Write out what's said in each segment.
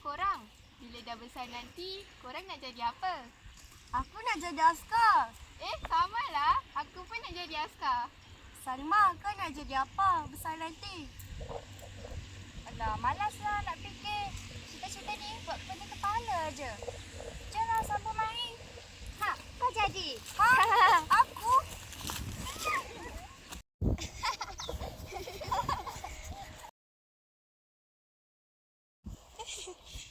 korang? Bila dah besar nanti, korang nak jadi apa? Aku nak jadi askar. Eh, sama lah. Aku pun nak jadi askar. Salma, kau nak jadi apa besar nanti? Alah, malaslah nak fikir. Cita-cita ni buat kepala kepala je. Jangan sambung main. Ha, kau jadi? Ha, aku?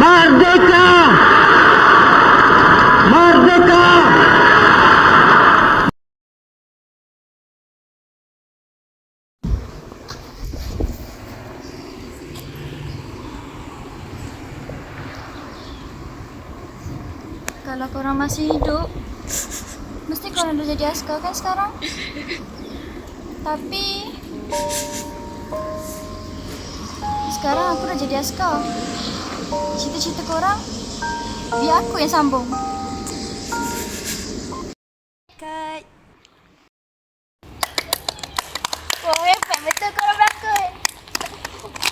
Merdeka! Merdeka! Kalau korang masih hidup, mesti korang dah jadi askar kan sekarang? Tapi sekarang aku dah jadi askar. Cita-cita korang biar aku yang sambung. Cut. Wah, hebat betul korang berlakon.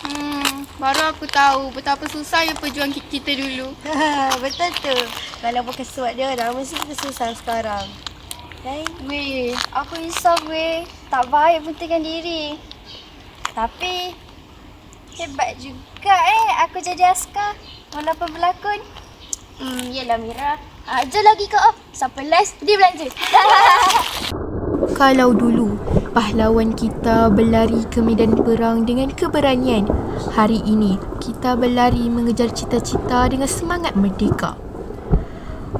Hmm, baru aku tahu betapa susahnya perjuangan ki- kita dulu. Betul tu. Kalau bukan sebab dia dah mesti kita susah sekarang. Kan? Weh, aku insaf weh. Tak baik pentingkan diri. Tapi hebat juga eh aku jadi askar walaupun berlakon. Hmm, yelah Mira. Ajar lagi kau. Sampai last dia belanja. Kalau dulu pahlawan kita berlari ke medan perang dengan keberanian, hari ini kita berlari mengejar cita-cita dengan semangat merdeka.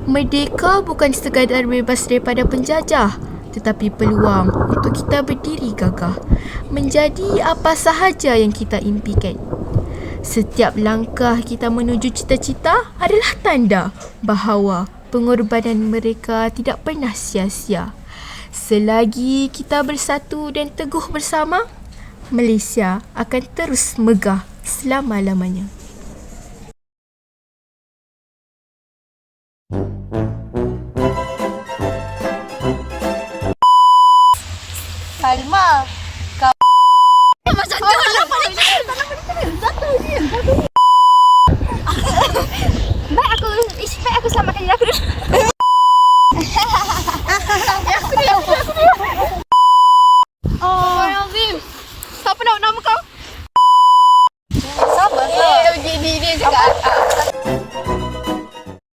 Merdeka bukan sekadar bebas daripada penjajah, tetapi peluang untuk kita berdiri gagah, menjadi apa sahaja yang kita impikan. Setiap langkah kita menuju cita-cita adalah tanda bahawa pengorbanan mereka tidak pernah sia-sia. Selagi kita bersatu dan teguh bersama, Malaysia akan terus megah selama-lamanya. Baik aku ish, baik aku selamatkan diri aku dulu. Oh, Azim. Siapa nak nama kau? sabar Eh, begini dia cakap.